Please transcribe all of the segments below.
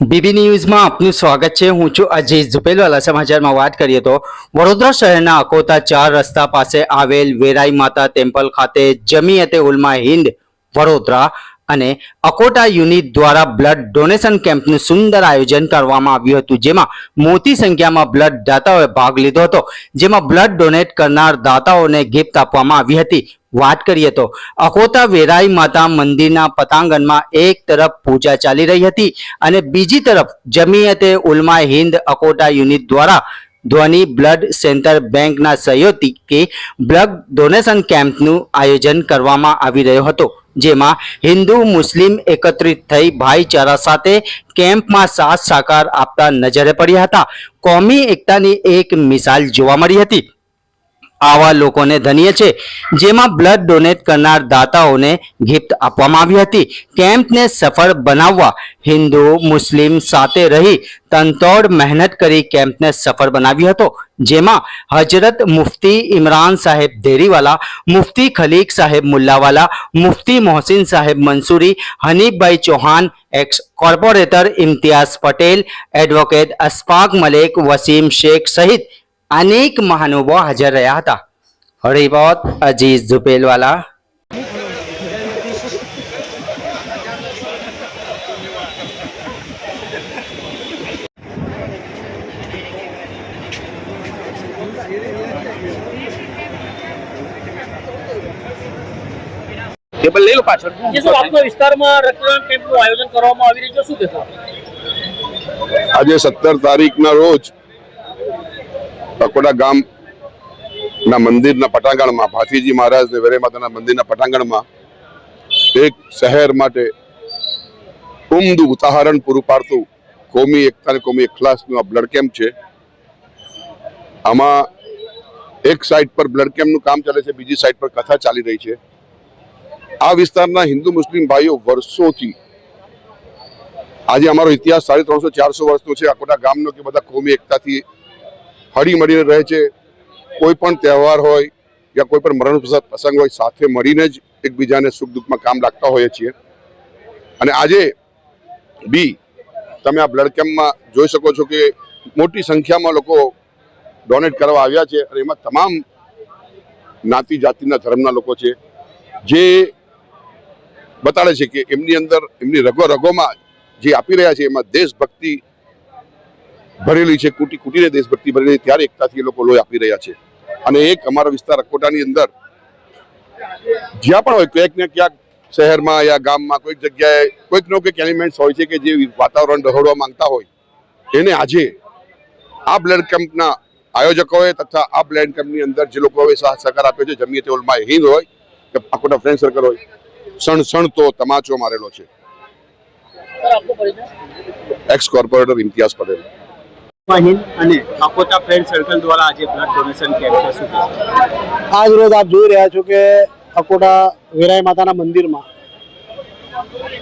BB ન્યૂઝમાં આપનું સ્વાગત છે. હું છું અજય ઝુપેલવાલા સમાચારમાં વાત કરીએ તો વડોદરા શહેરના અકોતા ચાર રસ્તા પાસે આવેલ વેરાઈ માતા ટેમ્પલ ખાતે જમીયતે ઉલમા હિન્દ વડોદરા અને અકોટા યુનિટ દ્વારા બ્લડ ડોનેશન કેમ્પનું સુંદર આયોજન કરવામાં આવ્યું હતું. જેમાં મોટી સંખ્યામાં બ્લડ દાતાઓએ ભાગ લીધો હતો. જેમાં બ્લડ ડોનેટ કરનાર દાતાઓને ગિફ્ટ આપવામાં આવી હતી. વાત કરીએ તો અકોતા વેરાઈ માતા મંદિરના પતાંગણમાં એક તરફ પૂજા ચાલી રહી હતી અને બીજી તરફ જમીયતે ઉલમા હિન્દ અકોટા યુનિટ દ્વારા ધ્વની બ્લડ સેન્ટર બેંકના સહયોગથી બ્લડ ડોનેશન કેમ્પનું આયોજન કરવામાં આવી રહ્યો હતો, જેમાં હિન્દુ મુસ્લિમ એકત્રિત થઈ ભાઈચારા સાથે કેમ્પમાં સાથ સાકાર આપતા નજરે પડ્યા હતા. કોમી એકતાની એક મિસાલ જોવા મળી હતી. આવા લોકોને ધન્ય છે, જેમાં બ્લડ ડોનેટ કરનાર દાતાઓને ગિફ્ટ આપવામાં આવી હતી. કેમ્પને સફળ બનાવવા હિન્દુ, મુસ્લિમ સાથે રહી તનતોડ મહેનત કરી કેમ્પને સફળ બનાવ્યો હતો, જેમાં હજરત મુફતી ઇમરાન સાહેબ દેરીવાલા મુફતી ખલીક સાહેબ Mullawala, Mufti Mohsin Saheb Mansuri, Hanifbhai Chauhan ex corporator Imtiyaz Patel advocate Ashfaq Malek, Wasim Shaikh સહિત અનેક મહાનુભાવો હાજર રહ્યા હતા. હરિબોત અજીઝ ઝુપેલવાલા. ટેબલ લઈ લો પાછળ. આપના વિસ્તારમાં રક્તદાન કેમ્પનું આયોજન કરવામાં આવી રહ્યું છે? શું કહેશો? આજે સત્તર તારીખના રોજ અકોડા ગામ ના મંદિરના પટાંગણમાં, ભાથીજી મહારાજ ને વેરે માતાના મંદિરના પટાંગણમાં એક શહેર માટે ઉમદું ઉદાહરણ પૂરું પાડતું કોમી એકતા અને કોમી એકલાસનું આ બ્લડ કેમ્પ છે. આમાં એક સાઈડ પર બ્લડ કેમ્પનું કામ ચાલે છે, બીજી સાઈડ પર કથા ચાલી રહી છે. આ વિસ્તારના હિન્દુ મુસ્લિમ ભાઈઓ વર્ષોથી આજે અમારો ઇતિહાસ સાડી ત્રણસો ચારસો વર્ષનો છે અકોટા ગામનો કે બધા કોમી એકતાથી હળી મળીને રહે છે. કોઈ પણ તહેવાર હોય યા કોઈ પણ મરણ પ્રસંગ હોય, સાથે મળીને જ એકબીજાને સુખ દુઃખમાં કામ લાગતા હોઈએ છીએ. અને આજે બી તમે આ બ્લડ કેમ્પમાં જોઈ શકો છો કે મોટી સંખ્યામાં લોકો ડોનેટ કરવા આવ્યા છે અને એમાં તમામ જ્ઞાતિ જાતિના ધર્મના લોકો છે. જે બતાડે છે કે એમની અંદર એમની રગો રગોમાં જે આપી રહ્યા છે, એમાં દેશભક્તિ ભરેલી છે કુટી કુટીને દેશભક્તિ ભરેલી ત્યારે એકતાથી એ લોકો લોહી આપી રહ્યા છે. અને એક અમારો વિસ્તાર અકોટાની અંદર જ્યાં પણ હોય ક્યાંક ને ક્યાંક શહેરમાં યા ગામમાં કોઈક જગ્યાએ કોઈક નો કોઈક એલિમેન્ટ્સ હોય છે કે જે વાતાવરણ ડહોળવા માંગતા હોય એને આજે આ બ્લડ કેમ્પના આયોજકોએ તથા આ બ્લડ કેમ્પની અંદર જે લોકોએ સહકાર આપ્યો છે જમીયતે ઓલમાં હિંદ હોય કે આખોટા ફ્રેન્ડ સર્કલ હોય સણ સણ તો તમાચો મારેલો છે. Ex corporator Imtiyaz Patel. Hind અને અકોતા ફ્રેન્ડ સર્કલ દ્વારા આજે બ્લડ ડોનેશન કેમ્પ છે શું આજ રોજ આપ જોઈ રહ્યા છો કે અકોટા વેરાઈ માતાના મંદિરમાં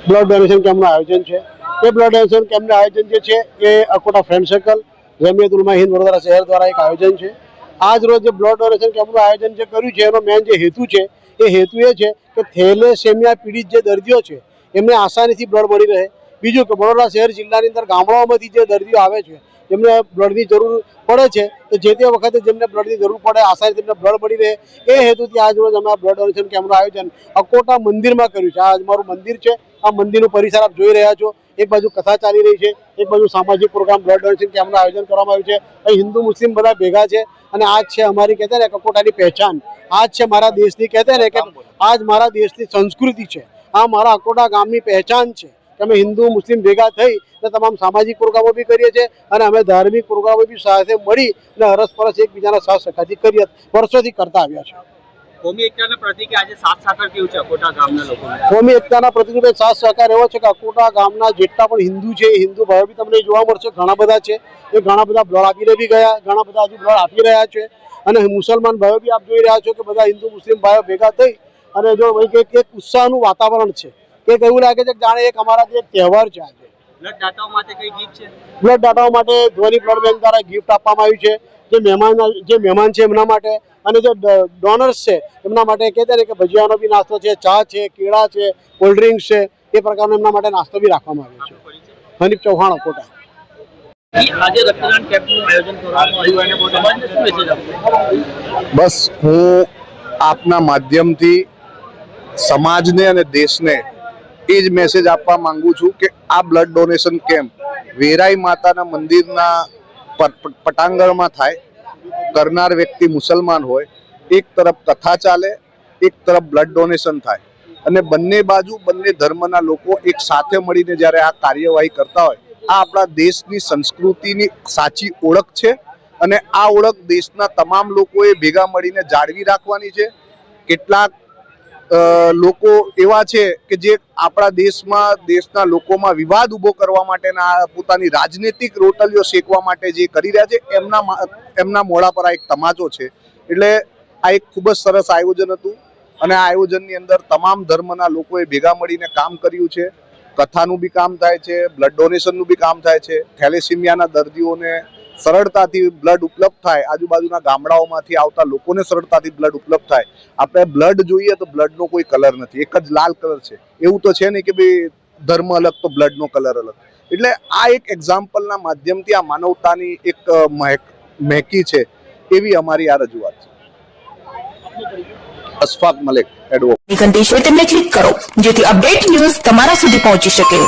બ્લડ ડોનેશન કેમ્પનું આયોજન છે. એ બ્લડ ડોનેશન કેમ્પનું આયોજન જે છે એ અકોટા ફ્રેન્ડ સર્કલ જમિયત ઉલમા વડોદરા શહેર દ્વારા એક આયોજન છે. આજ રોજ જે બ્લડ ડોનેશન કેમ્પનું આયોજન જે કર્યું છે, એનો મેન જે હેતુ છે, એ હેતુ એ છે કે થેલેસેમિયા પીડિત જે દર્દીઓ છે, એમને આસાનીથી બ્લડ મળી રહે. બીજું કે વડોદરા શહેર જિલ્લાની અંદર ગામડાઓમાંથી જે દર્દીઓ આવે છે જેમને બ્લડની જરૂર પડે છે, તો જે તે વખતે જેમને બ્લડની જરૂર પડે આસાનીથી તેમને બ્લડ મળી રહે. એ હેતુથી આજ રોજ અમે આ બ્લડ ડોનેશન કેમ્પનું આયોજન અકોટા મંદિરમાં કર્યું છે. આ મારું મંદિર છે. આ મંદિરનું પરિસર આપ જોઈ રહ્યા છો. એક બાજુ કથા ચાલી રહી છે, એક બાજુ સામાજિક પ્રોગ્રામ બ્લડ ડોનેશન કેમ્પનું આયોજન કરવામાં આવ્યું છે. અહીં હિન્દુ, મુસ્લિમ બધા ભેગા છે અને આજ છે અમારી, કહેતા ને અકોટાની પહેચાન. આજ છે મારા દેશની, કહેતા ને કે આજ મારા દેશની સંસ્કૃતિ છે. આ મારા અકોટા ગામની પહેચાન છે કે અમે હિન્દુ, મુસ્લિમ ભેગા થઈ અને તમામ સામાજિક પ્રોગ્રામો બી કરીએ છીએ અને અમે ધાર્મિક પ્રોગ્રામો બી સાથે મળી અને અરસપરસ એકબીજાના સાથ સખાથી કરીએ વર્ષોથી કરતા આવ્યા છે કોમી એકતાના પ્રતિકે આજે સાત સાકર કેવું છે અકોટા ગામના લોકોને? કોમી એકતાના પ્રતિરૂપે સાથ સહકાર એવો છે કે અકોટા ગામના જેટલા પણ હિન્દુ છે હિન્દુ ભાઈઓ બી તમને જોવા મળશે ઘણા બધા છે. એ ઘણા બધા બ્લડ આપીને બી ગયા ઘણા બધા હજુ બ્લડ આપી રહ્યા છે. અને મુસલમાન ભાઈઓ બી આપ જોઈ રહ્યા છો કે બધા હિન્દુ મુસ્લિમ ભાઈઓ ભેગા થઈ અને જો એક ઉત્સાહનું વાતાવરણ છે. એક એવું લાગે છે કે જાણે એક અમારા જે તહેવાર છે આજે. બ્લડ દાતાઓ માટે કઈ ગીત છે? બ્લડ દાતાઓ માટે ધ્વની બ્લડ બેંક દ્વારા ગિફ્ટ આપવામાં આવ્યું છે. જે મહેમાન જે મહેમાન છે એમના માટે અને જે ડોનર્સ છે એમના માટે કહેતા ને કે ભજીયાનો બી નાસ્તો છે ચા છે કેળા છે કોલ્ડ ડ્રિંક્સ છે એ પ્રકારનો એમના માટે નાસ્તો બી રાખવામાં આવ્યો છે. હનીફ ચૌહાણ કોટા આજે રક્તદાન કેમ્પનું આયોજન કરવામાં આવ્યું અને સમાજને શું મેસેજ આપશો? બસ હું આપના માધ્યમથી સમાજને અને દેશને એ જ મેસેજ આપવા માંગુ છું કે આ બ્લડ ડોનેશન કેમ્પ વેરાઈ માતાના મંદિરના પટાંગણમાં થાય. કરનાર વ્યક્તિ મુસલમાન હોય. એક તરફ કથા ચાલે, એક તરફ બ્લડ ડોનેશન થાય. અને બંને બાજુ, બંને ધર્મના લોકો એક સાથે મળીને જ્યારે આ કાર્યવાહી કરતા હોય, આ આપણા દેશની સંસ્કૃતિની સાચી ઓળખ છે. અને આ ઓળખ દેશના તમામ લોકોએ ભેગા મળીને જાળવી રાખવાની છે. કેટલાક લોકો એવા છે કે જે આપણા દેશમાં, દેશના લોકોમાં વિવાદ ઊભો કરવા માટેના પોતાની રાજનીતિક રોટલીઓ શેકવા માટે જે કરી રહ્યા છે, એમના એમના મોડા પર આ એક તમાચો છે. એટલે આ એક ખૂબ જ સરસ આયોજન હતું અને આ આયોજનની અંદર તમામ ધર્મના લોકોએ ભેગા મળીને કામ કર્યું છે. કથાનું બી કામ થાય છે બ્લડ ડોનેશનનું બી કામ થાય છે. થેલેસીમિયાના દર્દીઓને સરળતાથી બ્લડ ઉપલબ્ધ થાય, આજુબાજુના ગામડાઓમાંથી આવતા લોકોને સરળતાથી બ્લડ ઉપલબ્ધ થાય. આપણે બ્લડ જોઈએ તો બ્લડનો કોઈ કલર નથી, એક જ લાલ કલર છે. એવું તો છે નહીં કે ભાઈ ધર્મ અલગ તો બ્લડનો કલર અલગ. એટલે આ એક એક્ઝામ્પલના માધ્યમથી આ માનવતાની એક મહેક છે, એવી અમારી આ રજૂઆત છે. અશફાક મલેક એડવોકેટ છે, તેમને ક્લિક કરો, જેથી અપડેટ ન્યૂઝ તમારા સુધી પહોંચી શકે.